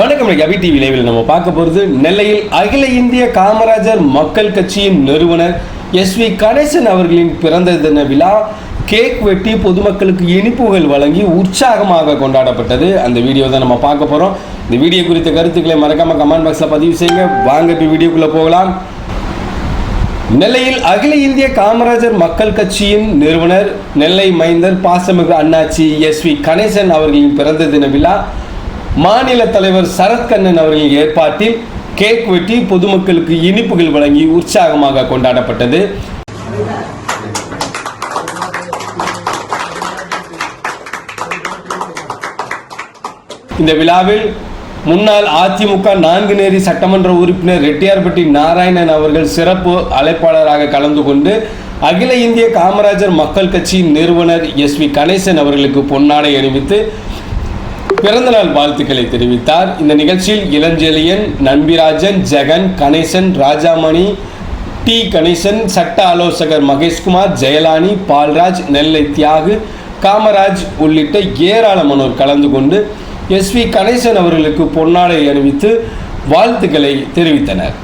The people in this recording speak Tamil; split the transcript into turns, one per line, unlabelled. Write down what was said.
வணக்கம் அபி டிவி லைவில் நம்ம பார்க்க போகிறது நெல்லையில் அகில இந்திய காமராஜர் மக்கள் கட்சியின் நிறுவனர் எஸ் வி கணேசன் அவர்களின் பிறந்த தின விழா. கேக் வெட்டி பொதுமக்களுக்கு இனிப்புகள் வழங்கி உற்சாகமாக கொண்டாடப்பட்டது. அந்த வீடியோ தான் நம்ம பார்க்க போகிறோம் இந்த வீடியோ குறித்த கருத்துக்களை மறக்காமல் கமெண்ட் பாக்ஸில் பதிவு செய்யுங்க. வாங்க இப்போ வீடியோக்குள்ளே போகலாம். நெல்லையில் அகில இந்திய காமராஜர் மக்கள் கட்சியின் நிறுவனர் நெல்லை மைந்தர் பாசமிகு அண்ணாச்சி எஸ் வி கணேசன் அவர்களின் பிறந்த தின விழா மாநில தலைவர் சரத்கண்ணன் அவர்களின் ஏற்பாட்டில் கேக் வெட்டி பொதுமக்களுக்கு இனிப்புகள் வழங்கி உற்சாகமாக கொண்டாடப்பட்டது. இந்த விழாவில் முன்னாள் அதிமுக நான்குநேரி சட்டமன்ற உறுப்பினர் ரெட்டியார்பட்டி நாராயணன் அவர்கள் சிறப்பு அழைப்பாளராக கலந்து கொண்டு அகில இந்திய காமராஜர் மக்கள் கட்சியின் நிறுவனர் எஸ் வி கணேசன் அவர்களுக்கு பொன்னாடை அணிவித்து பிறந்தநாள் வாழ்த்துக்களை தெரிவித்தார். இந்த நிகழ்ச்சியில் இளஞ்செழியன் நம்பிராஜன் ஜெகன் கணேசன் ராஜாமணி டி கணேசன் சட்ட ஆலோசகர் மகேஷ்குமார் ஜெயலானி பால்ராஜ் நெல்லை தியாகு காமராஜ் உள்ளிட்ட ஏராளமானோர் கலந்து கொண்டு எஸ் வி கணேசன் அவர்களுக்கு பொன்னாடை அணிவித்து வாழ்த்துக்களை தெரிவித்தனர்.